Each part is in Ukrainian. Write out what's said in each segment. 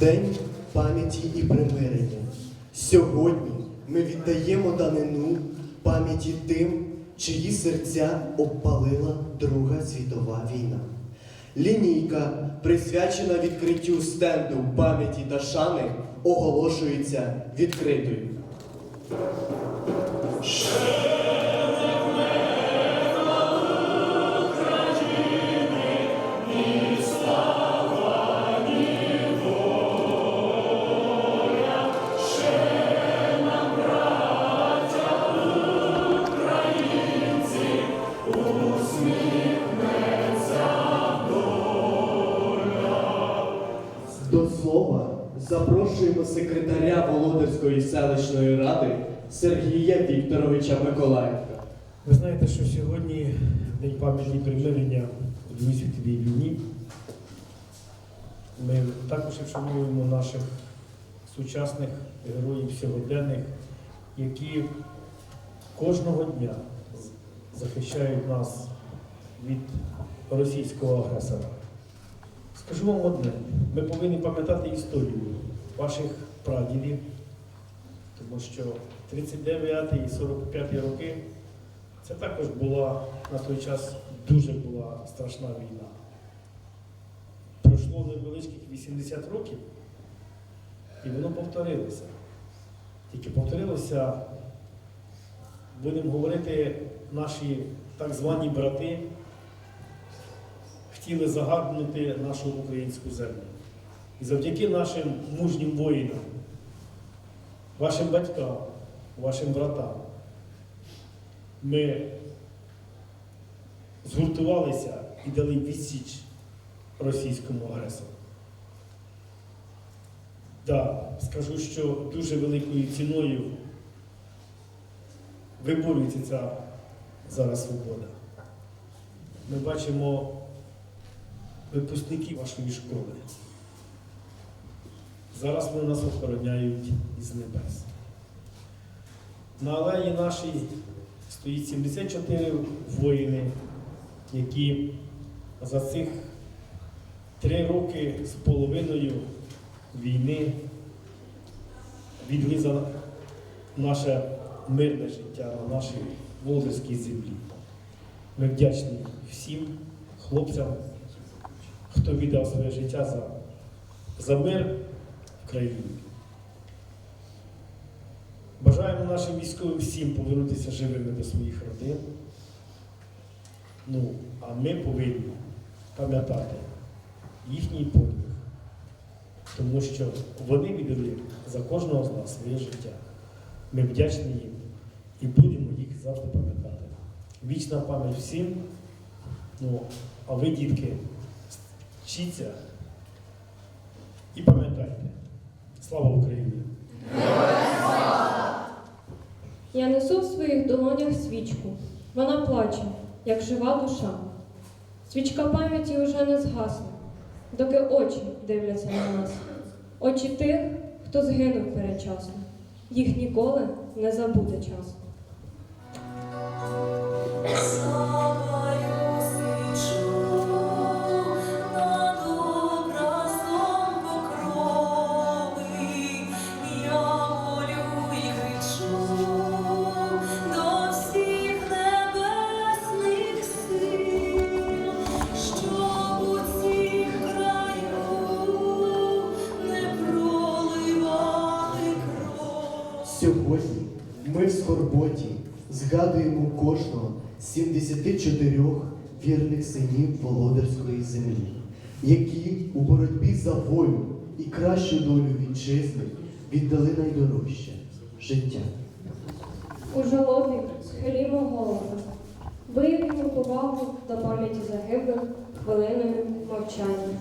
День пам'яті і примирення. Сьогодні ми віддаємо данину пам'яті тим, чиї серця обпалила Друга світова війна. Лінійка, присвячена відкриттю стенду пам'яті та шани, оголошується відкритою. Запрошуємо секретаря Володарської селищної ради Сергія Вікторовича Миколаєнка. Ви знаєте, що сьогодні День пам'яті примирення у світовій війні. Ми також вшануємо наших сучасних героїв сьогоденних, які кожного дня захищають нас від російського агресора. Скажу вам одне, ми повинні пам'ятати історію ваших прадідів, тому що 39 і 45 роки це також була на той час дуже була страшна війна. Пройшло невеличких 80 років, і воно повторилося. Тільки повторилося, будемо говорити, наші так звані брати хотіли загарбнути нашу українську землю. Завдяки нашим мужнім воїнам, вашим батькам, вашим братам, ми згуртувалися і дали відсіч російському агресору. Да, скажу, що дуже великою ціною виборюється ця зараз свобода. Ми бачимо випускників вашої школи. Зараз вони нас охороняють із небес. На алеї нашій стоїть 74 воїни, які за цих три роки з половиною війни відвели за наше мирне життя на нашій володарській землі. Ми вдячні всім хлопцям, хто віддав своє життя за, за мир в країні. Бажаємо нашим військовим всім повернутися живими до своїх родин. Ну, а ми повинні пам'ятати їхній подвиг, тому що вони віддали за кожного з нас своє життя. Ми вдячні їм і будемо їх завжди пам'ятати. Вічна пам'ять всім. Ну, а ви, дітки, вчіться і пам'ятайте. Слава Україні! Я несу в своїх долонях свічку. Вона плаче, як жива душа. Свічка пам'яті уже не згасне, доки очі дивляться на нас. Очі тих, хто згинув передчасно. Їх ніколи не забуде час. Сьогодні ми в скорботі згадуємо кожного з 74 вірних синів Володарської землі, які у боротьбі за волю і кращу долю вітчизни віддали найдорожче життя. У жалобі схилімо голови, виявімо повагу до пам'яті загиблих хвилиною мовчання.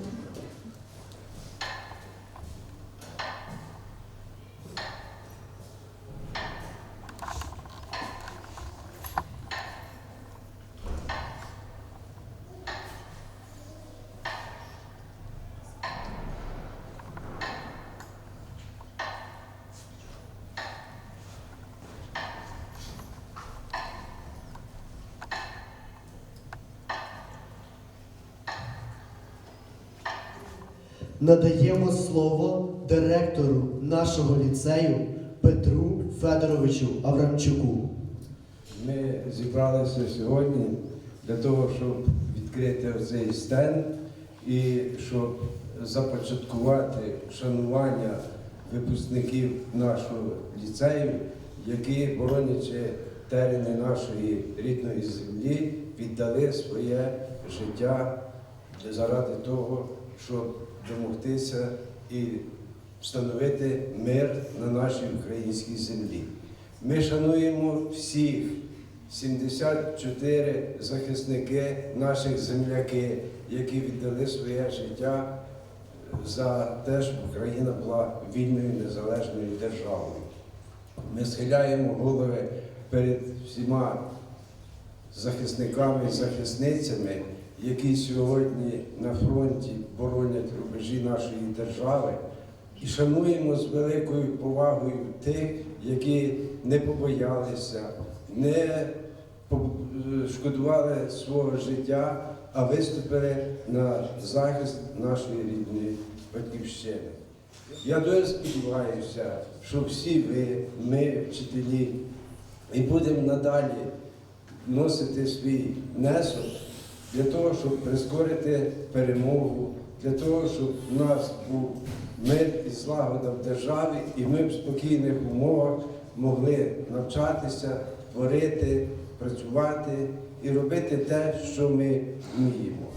Надаємо слово директору нашого ліцею Петру Федоровичу Аврамчуку. Ми зібралися сьогодні для того, щоб відкрити цей стенд і щоб започаткувати шанування випускників нашого ліцею, які, боронячи терени нашої рідної землі, віддали своє життя заради того, щоб домогтися і встановити мир на нашій українській землі. Ми шануємо всіх 74 захисники, наших земляки, які віддали своє життя за те, щоб Україна була вільною незалежною державою. Ми схиляємо голови перед всіма захисниками і захисницями, які сьогодні на фронті боронять рубежі нашої держави, і шануємо з великою повагою тих, які не побоялися, не по- шкодували свого життя, а виступили на захист нашої рідної батьківщини. Я дуже сподіваюся, що всі ви, ми, вчителі, і будемо надалі вносити свій внесок для того, щоб прискорити перемогу, для того, щоб у нас був мир і злагода в державі, і ми в спокійних умовах могли навчатися, творити, працювати і робити те, що ми вміємо.